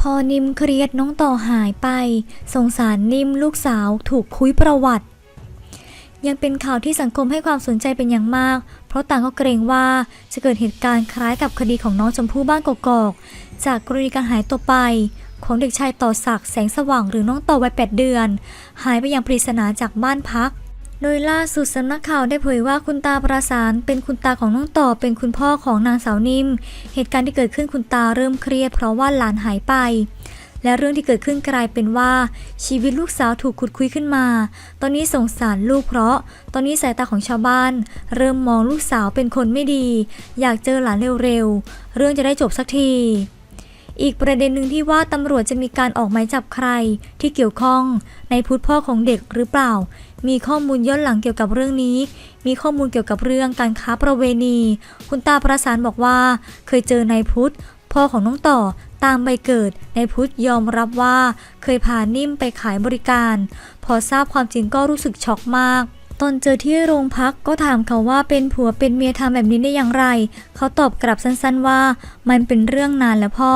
พอนิมเครียดน้องต่อหายไป สงสารนิมลูกสาวถูกคุยประวัติ ยังเป็นข่าวที่สังคมให้ความสนใจเป็นอย่างมาก เพราะต่างก็เกรงว่าจะเกิดเหตุการณ์คล้ายกับคดีของน้องชมพู่บ้านกอก จากกรณีการหายตัวไป ของเด็กชายต่อศักดิ์แสงสว่างหรือน้องต่อวัย8เดือน หายไปอย่างปริศนาจากบ้านพัก โดยล่าสุดสำนักข่าวได้เผยว่าคุณตาประสานเป็นคุณตาของน้องต่อเป็นคุณพ่อของนางสาวนิ่ม เหตุการณ์ที่เกิดขึ้นคุณตาเริ่มเครียดเพราะว่าหลานหายไป และเรื่องที่เกิดขึ้นกลายเป็นว่า ชีวิตลูกสาวถูกขุดคุยขึ้นมา ตอนนี้สงสารลูกเพราะ ตอนนี้สายตาของชาวบ้าน เริ่มมองลูกสาวเป็นคนไม่ดี อยากเจอหลานเร็วๆเรื่องจะได้จบสักที อีกประเด็นหนึ่งที่ว่าตำรวจจะมีการออกหมายจับใครที่เกี่ยวข้องในพุทธพ่อของเด็กหรือเปล่า มีข้อมูลย้อนหลังเกี่ยวกับเรื่องนี้ มีข้อมูลเกี่ยวกับเรื่องการค้าประเวณี คุณตาประสานบอกว่า เคยเจอนายพุทธพ่อของน้องต่อตามใบเกิดนายพุทธยอมรับว่า เคยพานิ่มไปขายบริการ พอทราบความจริงก็รู้สึกช็อกมาก ตอนเจอที่โรงพักก็ถามเขาว่าเป็นผัวเป็นเมียทำแบบนี้ได้อย่างไร เขาตอบกลับสั้นๆว่า มันเป็นเรื่องนานแล้วพ่อ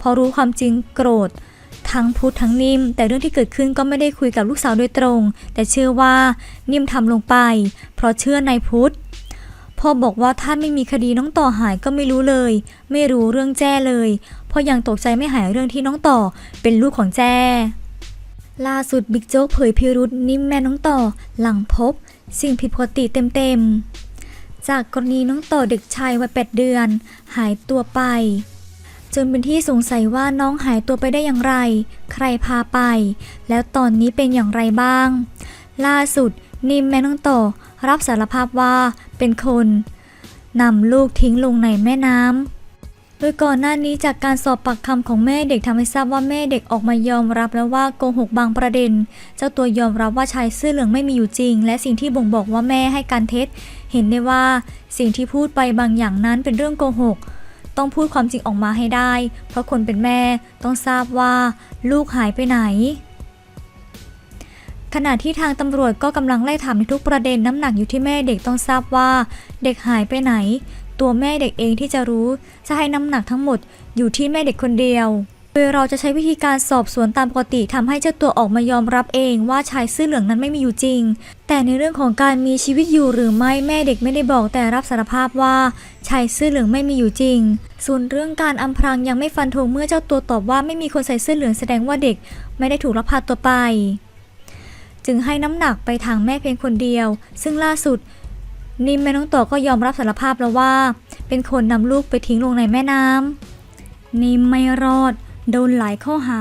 พอรู้ความจริงโกรธ ทั้งพุทธทั้งนิ่ม แต่เรื่องที่เกิดขึ้นก็ไม่ได้คุยกับลูกสาวโดยตรง แต่เชื่อว่านิ่มทำลงไป เพราะเชื่อในพุทธพ่อบอกว่าถ้าไม่มีคดีน้องต่อหายก็ไม่รู้เลย ไม่รู้เรื่องแจ้เลยพ่อยังตกใจไม่หายเรื่องที่น้องต่อเป็นลูกของแจ้ ล่าสุดบิ๊กโจ๊กเผยพิรุษนิ่มแม่น้องต่อ หลังพบ สิ่งผิดปกติเต็มๆ จากกรณีน้องต่อเด็กชายวัย8เดือน หายตัวไป จนเป็นที่สงสัยว่าน้องหายตัวไปได้อย่างไร ใครพาไป แล้วตอนนี้เป็นอย่างไรบ้าง ล่าสุดนิมแม่น้องต่อ รับสารภาพว่าเป็นคนนำลูกทิ้งลงในแม่น้ำ โดยก่อนหน้านี้จากการสอบปากคำของแม่เด็กทำให้ทราบว่าแม่เด็กออกมายอมรับแล้วว่าโกหกบางประเด็น เจ้าตัวยอมรับว่าชายเสื้อเหลืองไม่มีอยู่จริง และสิ่งที่บ่งบอกว่าแม่ให้การเท็จ เห็นได้ว่าสิ่งที่พูดไปบางอย่างนั้นเป็นเรื่องโกหก ต้องพูดความจริงออกมาให้ได้ เพราะคนเป็นแม่ต้องทราบว่า ลูกหายไปไหนขณะที่ทางตำรวจก็กำลังไล่ถามในทุกประเด็นน้ำหนักอยู่ที่แม่เด็กต้องทราบว่า เด็กหายไปไหน ตัวแม่เด็กเองที่จะรู้จะให้น้ำหนักทั้งหมดอยู่ที่แม่เด็กคนเดียว โดยเราจะใช้วิธีการสอบสวนตามปกติทำให้เจ้าตัวออกมายอมรับเองว่าชายเสื้อเหลืองนั้นไม่มีอยู่จริง แต่ในเรื่องของการมีชีวิตอยู่หรือไม่แม่เด็กไม่ได้บอกแต่รับสารภาพว่าชายเสื้อเหลืองไม่มีอยู่จริง ส่วนเรื่องการอำพรางยังไม่ฟันธงเมื่อเจ้าตัวตอบว่าไม่มีคนใส่เสื้อเหลืองแสดงว่าเด็ก ไม่ได้ถูกลักพาตัวไป จึงให้น้ำหนักไปทางแม่เพียงคนเดียว ซึ่งล่าสุด นิมแม่น้องต่อก็ยอมรับสารภาพแล้วว่า เป็นคนนำลูกไปทิ้งลงในแม่น้ำนิมไม่รอด โดนหลายข้อหา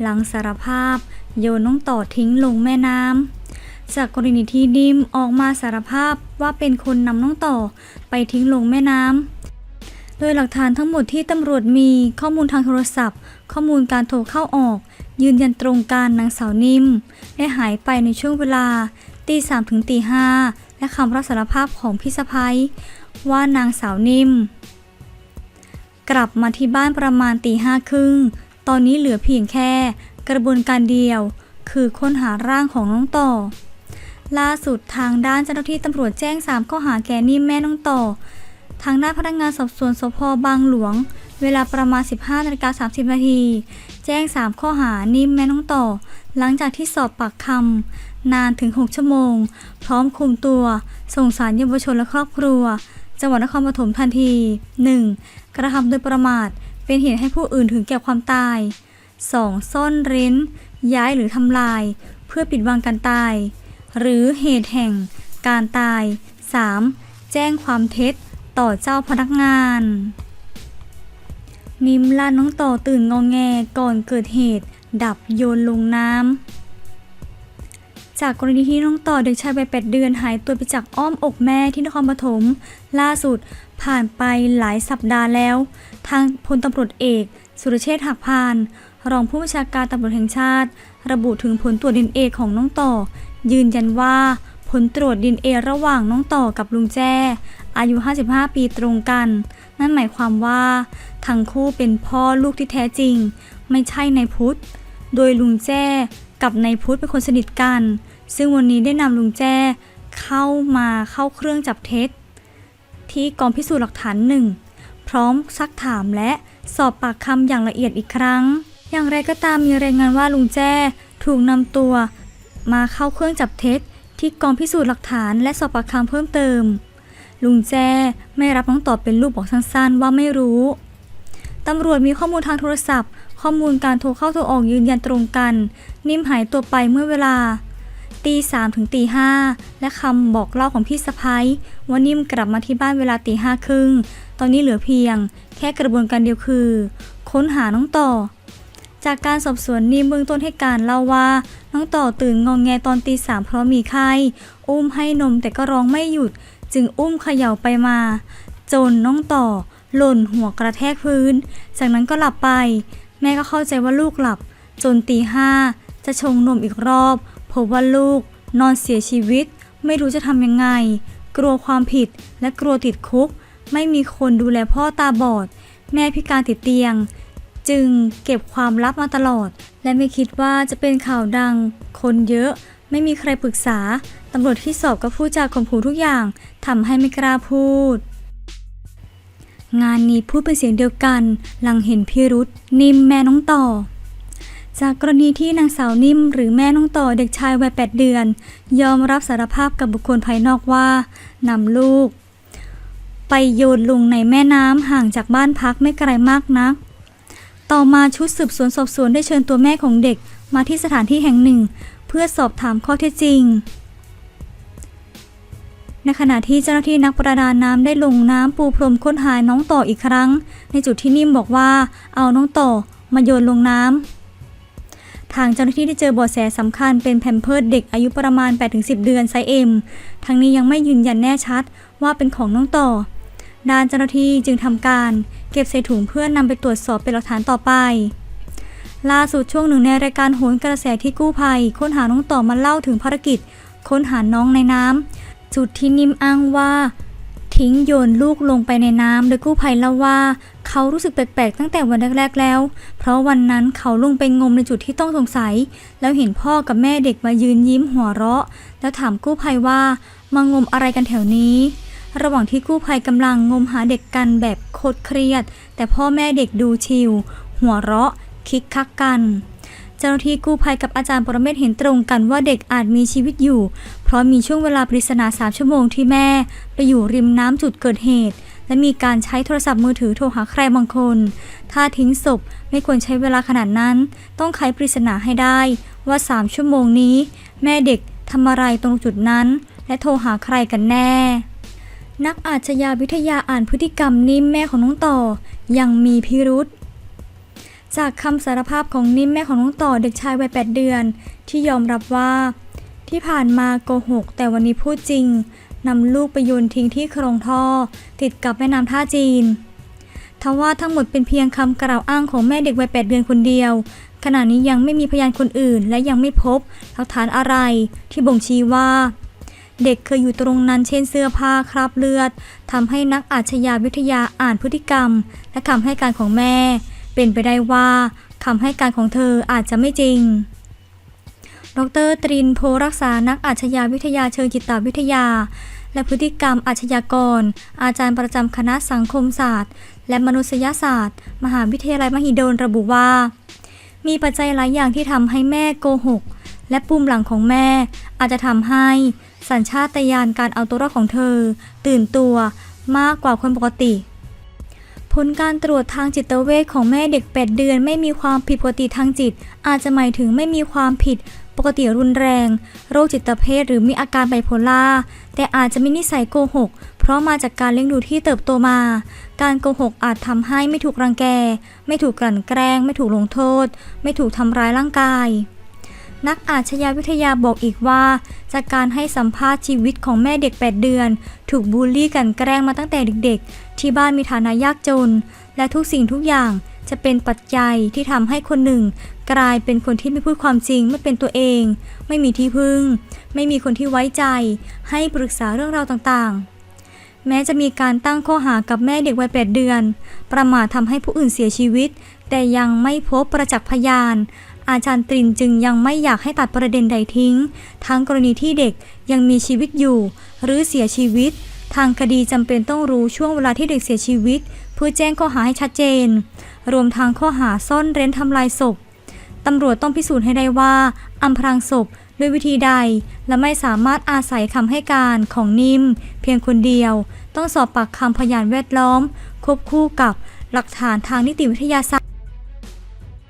หลังสารภาพ โยนน้องต่อทิ้งลงแม่น้ำจากกรณีที่นิมออกมาสารภาพว่าเป็นคนนำน้องต่อไปทิ้งลงแม่น้ำโดยหลักฐานทั้งหมดที่ตำรวจมีข้อมูลทางโทรศัพท์ ข้อมูลการโทรเข้าออก ยืนยันตรงกันนางสาวนิมได้หายไปในช่วงเวลาตีสามถึงตีห้า และคำรับสารภาพของพี่สะพ้ยว่านางสาวนิ่ม กลับมาที่บ้านประมาณตีห้าครึ่ง ตอนนี้เหลือเพียงแค่กระบวนการเดียว คือค้นหาร่างของน้องต่อ ล่าสุดทางด้านเจ้าหน้าที่ตำรวจแจ้ง 3 ข้อหาแก่นิ่มแม่น้องต่อ ทางด้านพนักงานสอบสวนสพบางหลวง เวลาประมาณ 15นาฬิกา30นาที แจ้ง 3 ข้อหานิ่มแม่น้องต่อ หลังจากที่สอบปากคำ นานถึง 6 ชั่วโมง พร้อมคุมตัว ส่งสารเยาวชนและครอบครัว จังหวัดนครปฐมทันที 1. กระทำโดยประมาท เป็นเหตุให้ผู้อื่นถึงแก่ความตาย 2. ซ่อนเร้น ย้ายหรือทำลาย เพื่อปิดบังการตาย หรือเหตุแห่งการตาย 3. แจ้งความเท็จต่อเจ้าพนักงานนิมลาน้องต่อตื่นงองแงก่อนเกิดเหตุ ดับโยนลงน้ำ จากกรณีที่น้องต่อเด็กชายวัย8เดือนหายตัวไปจากอ้อมอกแม่ที่นครปฐม ล่าสุดผ่านไปหลายสัปดาห์แล้ว ทางพลตำรวจเอก สุรเชษฐ์หักพาน รองผู้บัญชาการตำรวจแห่งชาติ ระบุถึงผลตรวจดินเอของน้องต่อ ยืนยันว่าผลตรวจดินเอระหว่างน้องต่อกับลุงแจ้อายุ 55 ปีตรงกัน นั่นหมายความว่าทั้งคู่เป็นพ่อลูกที่แท้จริง ไม่ใช่ในพุทธ โดยลุงแจ้ กับนายพุทธเป็นคนสนิทกัน ซึ่งวันนี้ได้นำลุงแจ้เข้ามาเข้าเครื่องจับเท็จ ที่กองพิสูจน์หลักฐานหนึ่งพร้อมซักถามและสอบปากคำอย่างละเอียดอีกครั้ง อย่างไรก็ตามมีรายงานว่าลุงแจ้ถูกนำตัว มาเข้าเครื่องจับเท็จ ที่กองพิสูจน์หลักฐานและสอบปากคำเพิ่มเติม ลุงแจ้ไม่รับน้องต่อเป็นลูกบอกสั้นๆ ว่าไม่รู้ตำรวจมีข้อมูลทางโทรศัพท์ ข้อมูลการโทรเข้าโทรออกยืนยันตรงกัน นิ่มหายตัวไปเมื่อเวลาตีสามถึงตีห้าและคำบอกเล่าของพี่สะพ้ยว่านิ่มกลับมาที่บ้านเวลาตีห้าครึ่ง ตอนนี้เหลือเพียง แค่กระบวนการเดียวคือ ค้นหาน้องต่อ จากการสอบสวนนิ่มเบื้องต้นให้การเล่าว่า น้องต่อตื่นงองแงตอนตีสามเพราะมีไข้อุ้มให้นมแต่ก็ร้องไม่หยุด จึงอุ้มเขย่าไปมา จนน้องต่อ หล่นหัวกระแทกพื้น จากนั้นก็หลับไป แม่ก็เข้าใจว่าลูกหลับ จนตีห้าจะชงนมอีกรอบพบว่าลูกนอนเสียชีวิต ไม่รู้จะทำยังไง กลัวความผิดและกลัวติดคุก ไม่มีคนดูแลพ่อตาบอด แม่พิการติดเตียง จึงเก็บความลับมาตลอด และไม่คิดว่าจะเป็นข่าวดัง คนเยอะ ไม่มีใครปรึกษาตำรวจที่สอบก็พูดจาข่มขู่ทุกอย่างทำให้ไม่กล้าพูด งานนี้พูดเป็นเสียงเดียวกัน หลังเห็นพิรุษนิ่มแม่น้องต่อ จากกรณีที่นางสาวนิ่มหรือแม่น้องต่อเด็กชายวัย 8 เดือน ยอมรับสารภาพกับบุคคลภายนอกว่านำลูก ไปโยนลงในแม่น้ำห่างจากบ้านพักไม่ไกลมากนัก ต่อมาชุดสืบสวนสอบสวนได้เชิญตัวแม่ของเด็กมาที่สถานที่แห่งหนึ่ง เพื่อสอบถามข้อเท็จจริง ในขณะที่เจ้าหน้าที่นักประดาน้ำได้ลงน้ำปูพรมค้นหาน้องต่ออีกครั้ง ในจุดที่นิ่มบอกว่าเอาน้องต่อมาโยนลงน้ำทางเจ้าหน้าที่ได้เจอเบาะแสสำคัญเป็นแพมเพิร์ดเด็กอายุประมาณ 8-10 เดือนไซเอ็มทั้งนี้ยังไม่ยืนยันแน่ชัดว่าเป็นของน้องต่อ ด้านเจ้าหน้าที่จึงทำการ เก็บใส่ถุงเพื่อนนำไปตรวจสอบเป็นหลักฐานต่อไปล่าสุดช่วงหนึ่งในรายการโหนกระแสที่กู้ภัย ค้นหาน้องต่อมาเล่าถึงภารกิจ ค้นหาน้องในน้ำ จุดที่นิ่มอ้างว่า ทิ้งโยนลูกลงไปในน้ำโดยกู้ภัยเล่าว่า เขารู้สึกแปลกๆตั้งแต่วันแรก ๆ แล้ว เพราะวันนั้นเขาลงไปงมในจุดที่ต้องสงสัย แล้วเห็นพ่อกับแม่เด็กมายืนยิ้มหัวเราะ แล้วถามกู้ภัยว่ามางมอะไรกันแถวนี้ ระหว่างที่กู้ภัยกำลังงมหาเด็กกันแบบโคตรเครียด แต่พ่อแม่เด็กดูชิลหัวเราะคิกคักกัน เจ้าหน้าที่กู้ภัยกับอาจารย์ปรเมศเห็นตรงกันว่าเด็กอาจมีชีวิตอยู่ เพราะมีช่วงเวลาปริศนาสามชั่วโมงที่แม่ ไปอยู่ริมน้ำจุดเกิดเหตุ และมีการใช้โทรศัพท์มือถือโทรหาใครบางคน ถ้าทิ้งศพไม่ควรใช้เวลาขนาดนั้น ต้องไขปริศนาให้ได้ ว่า3ชั่วโมงนี้ แม่เด็กทำอะไรตรงจุดนั้น และโทรหาใครกันแน่นักอาชญาวิทยาอ่านพฤติกรรมนิ่มแม่ของน้องต่อ ยังมีพิรุษ จากคำสารภาพของนิ่มแม่ของน้องต่อเด็กชายวัย8เดือน ที่ยอมรับว่า ที่ผ่านมาโกหก แต่วันนี้พูดจริงนำลูกไปโยนทิ้งที่คลองท่อ ติดกับแม่น้ำท่าจีนทว่าทั้งหมดเป็นเพียงคำกล่าวอ้างของแม่เด็กวัย8เดือนคนเดียว ขณะนี้ยังไม่มีพยานคนอื่น และยังไม่พบหลักฐานอะไร ที่บ่งชี้ว่า เด็กเคยอยู่ตรงนั้นเช่นเสื้อผ้าคราบเลือดทำให้นักอาชญาวิทยาอ่านพฤติกรรม และคำให้การของแม่ เป็นไปได้ว่าคำให้การของเธออาจจะไม่จริง ดรตรินโพรักษานักอาชญาวิทยาเชิงจิตวิทยา และพฤติกรรมอาชญากร อาจารย์ประจำคณะสังคมศาสตร์ และมนุษยศาสตร์ มหาวิทยาลัยมหิดลระบุว่า มีปัจจัยหลายอย่างที่ทำให้แม่โกหก และปุ่มหลังของแม่ อาจจะทำให้สัญชาตญาณการเอาตัวรอดของเธอ ตื่นตัวมากกว่าคนปกติ ผลการตรวจทางจิตเวชของแม่เด็ก 8 เดือนไม่มีความผิดปกติทางจิต อาจจะหมายถึงไม่มีความผิดปกติรุนแรง โรคจิตเภทหรือมีอาการไบโพล่าแต่อาจจะมีนิสัยโกหก เพราะมาจากการเลี้ยงดูที่เติบโตมา การโกหกอาจทำให้ไม่ถูกรังแก ไม่ถูกกลั่นแกล้ง ไม่ถูกลงโทษ ไม่ถูกทำร้ายร่างกาย นักอาชญาวิทยาบอกอีกว่า จากการให้สัมภาษณ์ชีวิตของแม่เด็ก 8 เดือน ถูกบูลลี่กันแกล้งมาตั้งแต่เด็กๆ ที่บ้านมีฐานะยากจน และทุกสิ่งทุกอย่างจะเป็นปัจจัยที่ทำให้คนหนึ่ง กลายเป็นคนที่ไม่พูดความจริงไม่เป็นตัวเอง ไม่มีที่พึ่ง ไม่มีคนที่ไว้ใจ ให้ปรึกษาเรื่องราวต่างๆแม้จะมีการตั้งข้อหากับแม่เด็กวัย 8 เดือน ประมาททำให้ผู้อื่นเสียชีวิต แต่ยังไม่พบประจักษ์พยาน อาจารย์ตรินจึงยังไม่อยากให้ตัดประเด็นใดทิ้ง ทั้งกรณีที่เด็กยังมีชีวิตอยู่ หรือเสียชีวิต ทางคดีจำเป็นต้องรู้ช่วงเวลาที่เด็กเสียชีวิต เพื่อแจ้งข้อหาให้ชัดเจน รวมทางข้อหาซ่อนเร้นทำลายศพตำรวจต้องพิสูจน์ให้ได้ว่าอำพรางศพด้วยวิธีใด และไม่สามารถอาศัยคำให้การของนิ่ม เพียงคนเดียว ต้องสอบปากคำพยานแวดล้อม ควบคู่กับหลักฐานทางนิติวิทยาศาสตร์